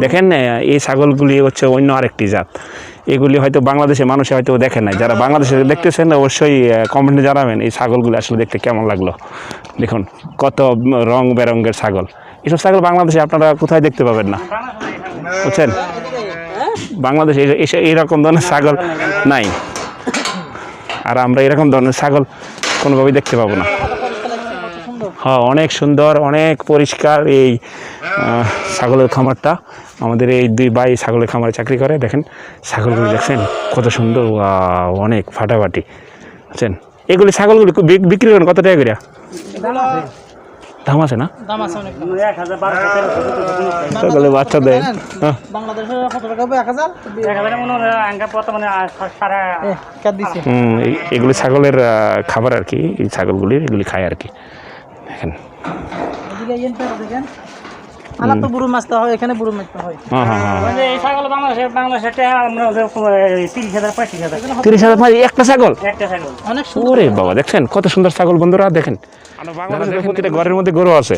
দেখেন না, এই ছাগলগুলি হচ্ছে অন্য আরেকটি জাত। এগুলি হয়তো বাংলাদেশে মানুষে হয়তো দেখে নাই। যারা বাংলাদেশে দেখতেছেন অবশ্যই কমেন্টে জানাবেন এই ছাগলগুলি আসলে দেখতে কেমন লাগল। দেখুন কত রং বেরঙ্গের ছাগল। এসব ছাগল বাংলাদেশে আপনারা কোথায় দেখতে পাবেন না? বুঝছেন? বাংলাদেশে এই- এই- এইরকম ধরনের ছাগল নাই। আর আমরা এরকম ধরনের ছাগল কোনোভাবেই দেখতে পাবো না। হ্যাঁ অনেক সুন্দর অনেক পরিষ্কার এই ছাগলের খামারটা। আমাদের এই দুই ভাই ছাগলের খামারে চাকরি করে দেখেন ছাগলগুলো দেখছেন কত সুন্দর অনেক ফাটাফাটি। বুঝছেন এগুলি ছাগলগুলি বিক্রি করেন কত টাকা করে দাম আছে না? বাচ্চা দেয়। এগুলি ছাগলের খাবার আর কি এই ছাগলগুলি এগুলি খায় আর কি। দেখেন। এদিকে ইয়েন পেয়ে দেখেন। আমার তো বুড়ো মাছটা হয় এখানে বুড়ো মাছটা হয়। হ্যাঁ হ্যাঁ হ্যাঁ মানে এই ছাগল বাংলাদেশে বাংলাদেশে আমরা ওদের তিরিশ হাজার পঁয়ত্রিশ হাজার। তিরিশ হাজার একটা ছাগল? একটা ছাগল। অনেক সুন্দর। বাবা দেখছেন? কত সুন্দর ছাগল বন্ধুরা দেখেন। বাংলাদেশের প্রতিটা ঘরের মধ্যে গরু আছে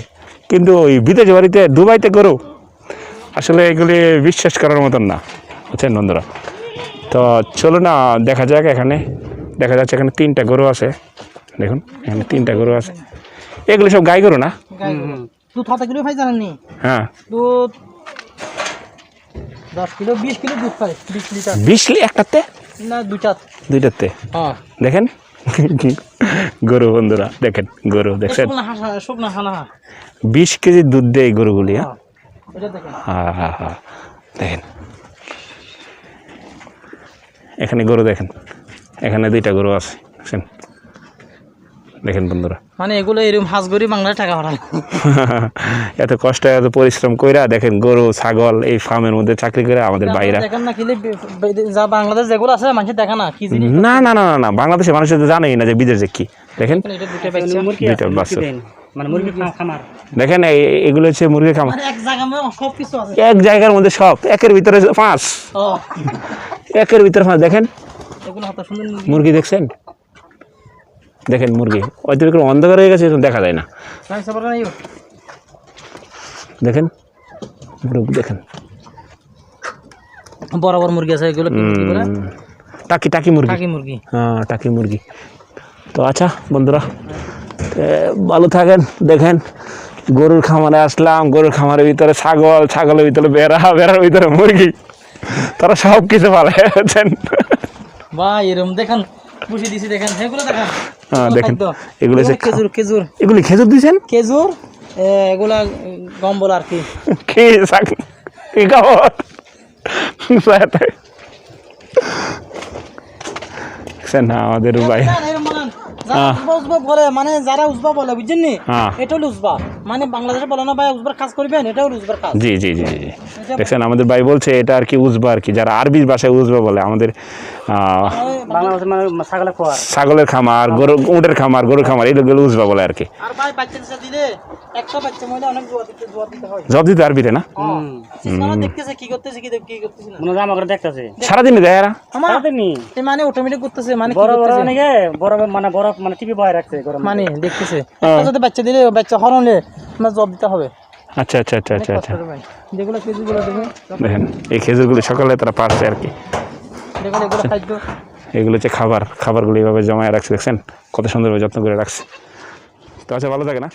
কিন্তু ওই বিদেশ বাড়িতে দুবাইতে গরু আসলে এগুলি বিশ্বাস করার মতন না। বুঝছেন বন্ধুরা? তো চলো না দেখা যাক এখানে। দেখা যাচ্ছে এখানে তিনটা গরু আছে। দেখুন এখানে তিনটা গরু আছে। এগুলি সব গাই গরু না? দুধ কত কিলো ভাই হ্যাঁ। দুধ দশ কিলো বিশ কিলো দুধ পাই বিশ লিটার। বিশ লি একটাতে? না দুইটা দুইটাতে? হ্যাঁ। দেখেন? গরু বন্ধুরা দেখেন গরু হানা বিশ কেজি দুধ দেয় গরুগুলি হ্যাঁ? দেখেন। হ্যাঁ হ্যাঁ হ্যাঁ দেখেন। এখানে গরু দেখেন। এখানে দুইটা গরু আছে দেখছেন দেখেন বন্ধুরা। মানে এগুলো এরকম হাঁস গরি বাংলায় টাকা ভাড়া। এত কষ্ট এত পরিশ্রম কইরা দেখেন গরু ছাগল এই ফার্মের মধ্যে চাকরি করে আমাদের বাইরা দেখেন না কিলে যা বাংলাদেশ যেগুলো আছে মানুষ দেখা না কি না না না না না বাংলাদেশে মানুষ তো জানেই না যে বিদেশে কি। দেখেন? এটা দুটো বাচ্চা। দুইটা বাচ্চা। মুরগি। মানে মুরগি খামার। দেখেন এই- এগুলো হচ্ছে মুরগির খামার। মানে এক জায়গার মধ্যে সব একের ভিতরে পাঁচ একের ভিতরে পাঁচ দেখেন। এগুলো কত সুন্দর মুরগি। মুরগি দেখছেন? দেখেন মুরগি। অতিরিক্ত অন্ধকার হয়ে গেছে দেখা যায় না। নাই দেখেন মুরগি দেখেন। বড় মুরগি আছে এগুলো টাকি টাকি মুরগি। টাকি মুরগি। হ্যাঁ টাকি মুরগি। তো আচ্ছা বন্ধুরা ভালো থাকেন দেখেন গরুর খামারে আসলাম গরুর খামারের ভিতরে ছাগল ছাগলের ভিতরে বেড়া বেড়ার ভিতরে মুরগি। তারা সব কিছু পালাইছেন ভাই এরকম দেখেন পুষি দিছি দেখেন এগুলো দেখেন। হ্যাঁ দেখেন এগুলো খেজুর খেজুর। এগুলি খেজুর দিয়েছেন? খেজুর এগুলা গম বলে আর কি। না আমাদের ভাই। বলে মানে যারা উজবা বলে বুঝছেন নি? হ্যাঁ। এটা হলো উজবা মানে বাংলাদেশে বলে না ভাই উজবার কাজ করবেন এটা হলো উজবার কাজ। জি জি জি জি। দেখছেন আমাদের ভাই বলছে এটা আর কি উজবা আর কি। যারা আরবি ভাষায় উজবা বলে আমাদের বাংলাদেশে মানে ছাগলের খামার গরু উটের খামার গরুর খামার এইগুলো উজবা বলে আর কি। আর ভাই বাচ্চা দিলে একটা বাচ্চা মহিলা অনেক জোয়া দিতে জোয়া দিতে হয়। জব দিতে আরবিতে না? দেখতেছে কি করতেছে কি দেখ- কি করতেছে না। মনে হয় দেখতেছে। সারাদিনে দেয় এরা? আমার সারাদিনই। মানে অটোমেটিক করতেছে মানে কি বড় বড় করতেছে? বড় মানে বড় মানে টিভি বয় রাখছে মানে দেখতেছে। যদি বাচ্চা দিলে বাচ্চা হরণে আপনার জব দিতে হবে। আচ্ছা আচ্ছা আচ্ছা আচ্ছা আচ্ছা। যেগুলো খেজুরগুলো দেখে দেখেন এই খেজুরগুলি সকালে তারা পারছে আর কি। যেগুলো এগুলো খাদ্য এগুলো হচ্ছে খাবার খাবারগুলো এইভাবে জমায় রাখছে দেখছেন? কত সুন্দরভাবে যত্ন করে রাখছে। তো আচ্ছা ভালো থাকে না?